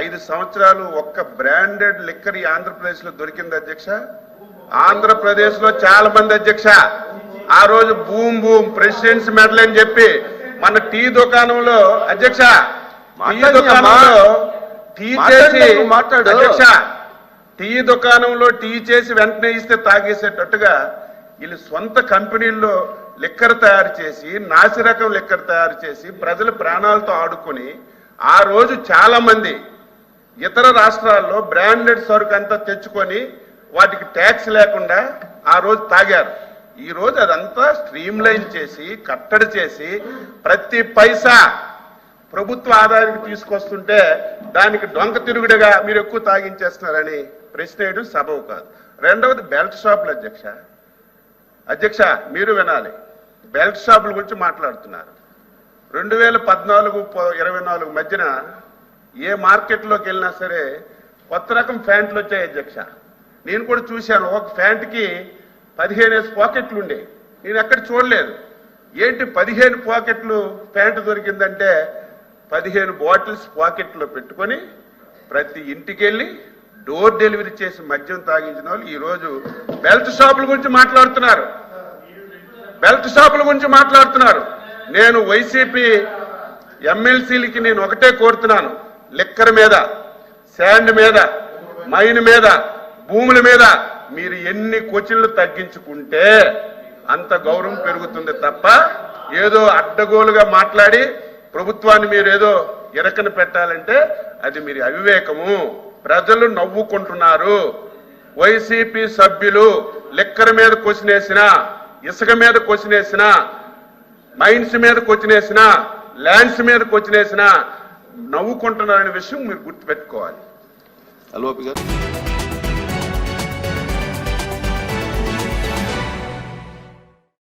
ఐదు సంవత్సరాలు ఒక్క బ్రాండెడ్ లిక్కర్ ఈ ఆంధ్రప్రదేశ్లో దొరికింది అధ్యక్ష. ఆంధ్రప్రదేశ్లో చాలా మంది అధ్యక్ష. ఆ రోజు భూమ్ భూమ్ ప్రెసిడెంట్స్ మెడల్ అని చెప్పి మన టీ దుకాణంలో అధ్యక్ష టీ మాట్లాడండి దుకాణంలో టీ చేసి. అధ్యక్ష టీ దుకాణంలో టీ చేసి వెంటనే ఇస్తే తాగేసేటట్టుగా వీళ్ళు సొంత కంపెనీల్లో లిక్కర్ తయారు చేసి నాసిరకం లిక్కర్ తయారు చేసి ప్రజల ప్రాణాలతో ఆడుకొని ఆ రోజు చాలా మంది ఇతర రాష్ట్రాల్లో బ్రాండెడ్ సరుకు అంతా తెచ్చుకొని వాటికి ట్యాక్స్ లేకుండా ఆ రోజు తాగారు. ఈ రోజు అదంతా స్ట్రీమ్ లైన్ చేసి కట్టడి చేసి ప్రతి పైసా ప్రభుత్వ ఆదాయానికి తీసుకొస్తుంటే దానికి డొంక తిరుగుడుగా మీరు ఎక్కువ తాగించేస్తున్నారని ప్రశ్న వేయడం కాదు. రెండవది బెల్ట్ షాపులు అధ్యక్ష. అధ్యక్ష మీరు వినాలి. బెల్ట్ షాపుల గురించి మాట్లాడుతున్నారు. రెండు వేల పద్నాలుగు ఇరవై నాలుగు మధ్యన ఏ మార్కెట్లోకి వెళ్ళినా సరే కొత్త రకం ప్యాంట్లు వచ్చాయి అధ్యక్ష. నేను కూడా చూశాను ఒక ప్యాంట్కి పదిహేను పాకెట్లు ఉండే. నేను ఎక్కడ చూడలేదు. ఏంటి పదిహేను పాకెట్లు ప్యాంట్ దొరికిందంటే పదిహేను బాటిల్స్ పాకెట్లో పెట్టుకొని ప్రతి ఇంటికి వెళ్ళి డోర్ డెలివరీ చేసి మద్యం తాగించిన వాళ్ళు ఈరోజు బెల్ట్ షాపుల గురించి మాట్లాడుతున్నారు. బెల్ట్ షాపుల గురించి మాట్లాడుతున్నారు. నేను వైసీపీ ఎమ్మెల్సీలకి నేను ఒకటే కోరుతున్నాను. లిక్కర్ మీద శాండ్ మీద మైన్ మీద భూముల మీద మీరు ఎన్ని కోచిళ్ళు తగ్గించుకుంటే అంత గౌరవం పెరుగుతుంది తప్ప ఏదో అడ్డగోలుగా మాట్లాడి ప్రభుత్వాన్ని మీరు ఏదో ఇరకన పెట్టాలంటే అది మీరు అవివేకము. ప్రజలు నవ్వుకుంటున్నారు. వైసీపీ సభ్యులు లిక్కర్ మీద కొసినేసిన ఇసుక మీద కొసినేసిన మైన్స్ మీద కొచ్చినేసిన ల్యాండ్స్ మీద కొచ్చినేసిన నవ్వుకుంటున్నారనే విషయం మీరు గుర్తుపెట్టుకోవాలి. అల్వపి గారు.